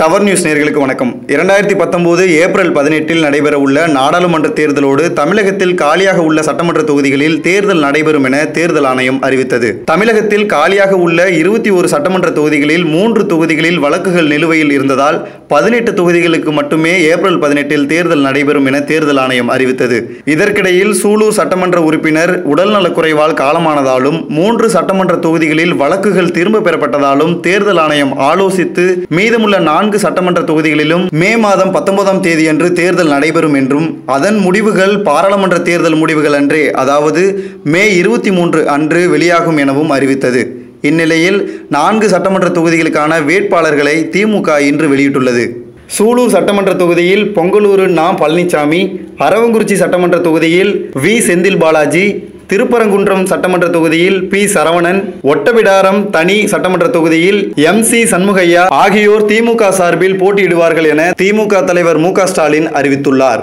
Tower news நேர்களுக்கு வணக்கம். இரண்டாயிரத்தி பத்தொன்பது ஏப்ரல் பதினெட்டில் நடைபெறவுள்ள நாடாளுமன்ற தேர்தலோடு தமிழகத்தில் காலியாக உள்ள சட்டமன்ற தொகுதிகளில் தேர்தல் நடைபெறும் என தேர்தல் ஆணையம் அறிவித்தது. தமிழகத்தில் காலியாக உள்ள இருபத்தி ஒரு சட்டமன்ற தொகுதிகளில் மூன்று தொகுதிகளில் வழக்குகள் நிலுவையில் இருந்ததால் பதினெட்டு தொகுதிகளுக்கு மட்டுமே ஏப்ரல் பதினெட்டில் தேர்தல் நடைபெறும் என தேர்தல் ஆணையம் அறிவித்தது. இதற்கிடையில் சூலூர் சட்டமன்ற உறுப்பினர் உடல்நலக்குறைவால் காலமானதாலும் மூன்று சட்டமன்ற தொகுதிகளில் வழக்குகள் திரும்ப பெறப்பட்டதாலும் தேர்தல் ஆணையம் ஆலோசித்து மீதமுள்ள நான்கு சட்டமன்ற தொகுதிகளிலும் மே மாதம் பத்தொன்பதாம் தேதியன்று தேர்தல் நடைபெறும் என்றும் அதன் முடிவுகள் பாராளுமன்ற தேர்தல் முடிவுகள் அன்றே அதாவது மே இருபத்தி மூன்று அன்று வெளியாகும் எனவும் அறிவித்தது. இந்நிலையில் நான்கு சட்டமன்ற தொகுதிகளுக்கான வேட்பாளர்களை திமுக இன்று வெளியிட்டுள்ளது. சூலூர் சட்டமன்ற தொகுதியில் பொங்கலூரு நா. பழனிசாமி அரவங்குறிச்சி சட்டமன்ற தொகுதியில் வி. செந்தில் பாலாஜி திருப்பரங்குன்றம் சட்டமன்ற தொகுதியில் பி. சரவணன் ஒட்டபிடாரம் தனி சட்டமன்ற தொகுதியில் எம். சி. சண்முகையா ஆகியோர் திமுக சார்பில் போட்டியிடுவார்கள் என திமுக தலைவர் மு. க. ஸ்டாலின் அறிவித்துள்ளார்.